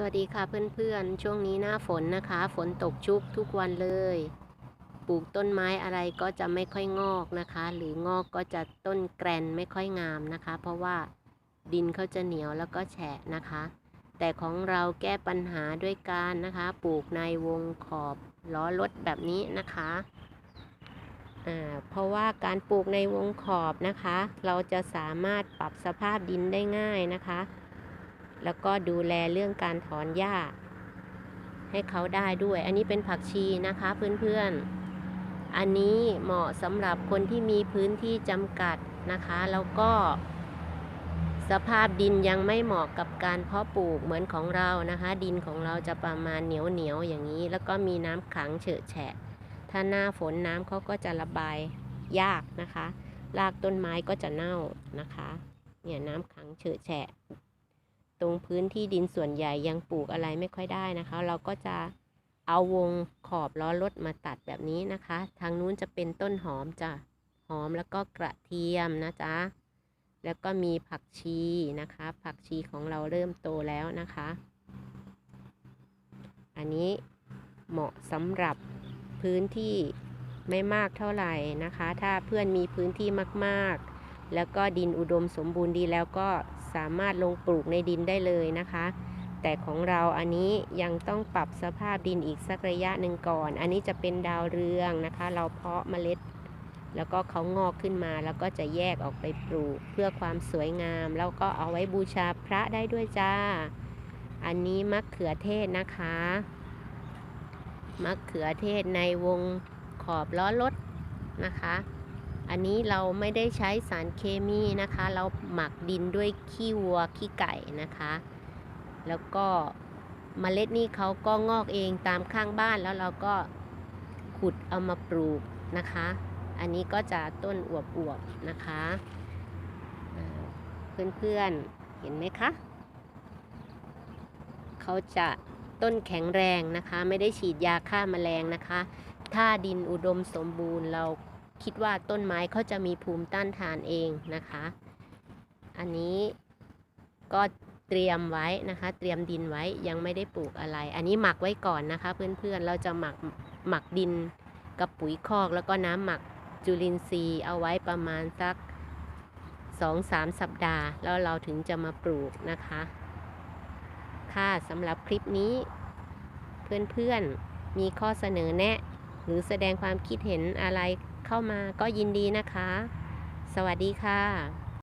สวัสดีค่ะเพื่อนๆ ช่วงนี้หน้าฝนนะคะ ฝนตกชุกทุกวันเลย ปลูกต้นไม้อะไรก็จะไม่ค่อยงอกนะคะ หรืองอกก็จะต้นแกรนไม่ค่อยงามนะคะ เพราะว่าดินเขาจะเหนียวแล้วก็แฉะนะคะ แต่ของเราแก้ปัญหาด้วยการนะคะ ปลูกในวงขอบล้อรถแบบนี้นะคะอ่าเพราะว่าการปลูกในวงขอบนะคะ เราจะสามารถปรับสภาพดินได้ง่ายนะคะ แล้วก็ดูแลเรื่องการถอนหญ้า ให้เขาได้ด้วย อันนี้เป็นผักชีนะคะเพื่อนๆ อันนี้เหมาะสำหรับคนที่มีพื้นที่จำกัดนะคะ แล้วก็ สภาพดินยังไม่เหมาะกับการเพาะปลูกเหมือนของเรานะคะ ดินของเราจะประมาณเหนียวเหนียวๆอย่างนี้ แล้วก็มีน้ำขังเฉอะแฉะ ถ้าหน้าฝนน้ำเขาก็จะระบายยากนะคะรากต้นไม้ก็จะเน่านะคะ เนี่ยน้ำขังเฉอะแฉะ ตรงพื้นที่ดินส่วนใหญ่ยังปลูกอะไรไม่ค่อยได้นะคะ เราก็จะเอาวงขอบล้อรถมาตัดแบบนี้นะคะ ทางนู้นจะเป็นต้นหอมจ้ะหอมแล้วก็กระเทียมนะจ๊ะแล้วก็มีผักชีนะคะ ผักชีของเราเริ่มโตแล้วนะคะ อันนี้เหมาะสำหรับพื้นที่ไม่มากเท่าไหร่นะคะ ถ้าเพื่อนมีพื้นที่มากๆ แล้วก็ดินอุดมสมบูรณ์ดีแล้วก็สามารถลงปลูกในดินได้เลยนะคะ แต่ของเราอันนี้ยังต้องปรับสภาพดินอีกสักระยะหนึ่งก่อน อันนี้จะเป็นดาวเรืองนะคะ เราเพาะเมล็ด แล้วก็เขางอกขึ้นมาแล้วก็จะแยกออกไปปลูกเพื่อความสวยงาม แล้วก็เอาไว้บูชาพระได้ด้วยจ้า อันนี้มะเขือเทศนะคะมะเขือเทศในวงขอบล้อรถนะคะ อันนี้เราไม่ได้ใช้สารเคมีนะคะ เราหมักดินด้วยขี้วัวขี้ไก่นะคะ แล้วก็เมล็ดนี่เขาก็งอกเองตามข้างบ้านแล้วเราก็ขุดเอามาปลูกนะคะ อันนี้ก็จะต้นอวบๆนะคะเพื่อนๆเห็นไหมคะเขาจะต้นแข็งแรงนะคะ ไม่ได้ฉีดยาฆ่าแมลงนะคะ ถ้าดินอุดมสมบูรณ์เรา คิดว่าต้นไม้เขาจะมีภูมิต้านทานเองนะคะ อันนี้ก็เตรียมไว้นะคะ เตรียมดินไว้ยังไม่ได้ปลูกอะไร อันนี้หมักไว้ก่อนนะคะ เพื่อนๆเราจะหมักหมักดินกับปุ๋ยคอก แล้วก็น้ำหมักจุลินทรีย์เอาไว้ประมาณสักสองสามสัปดาห์ แล้วเราถึงจะมาปลูกนะคะ ค่ะสำหรับคลิปนี้ เพื่อนๆมีข้อเสนอแนะ หรือแสดงความคิดเห็นอะไร เข้ามาก็ยินดีนะคะ สวัสดีค่ะ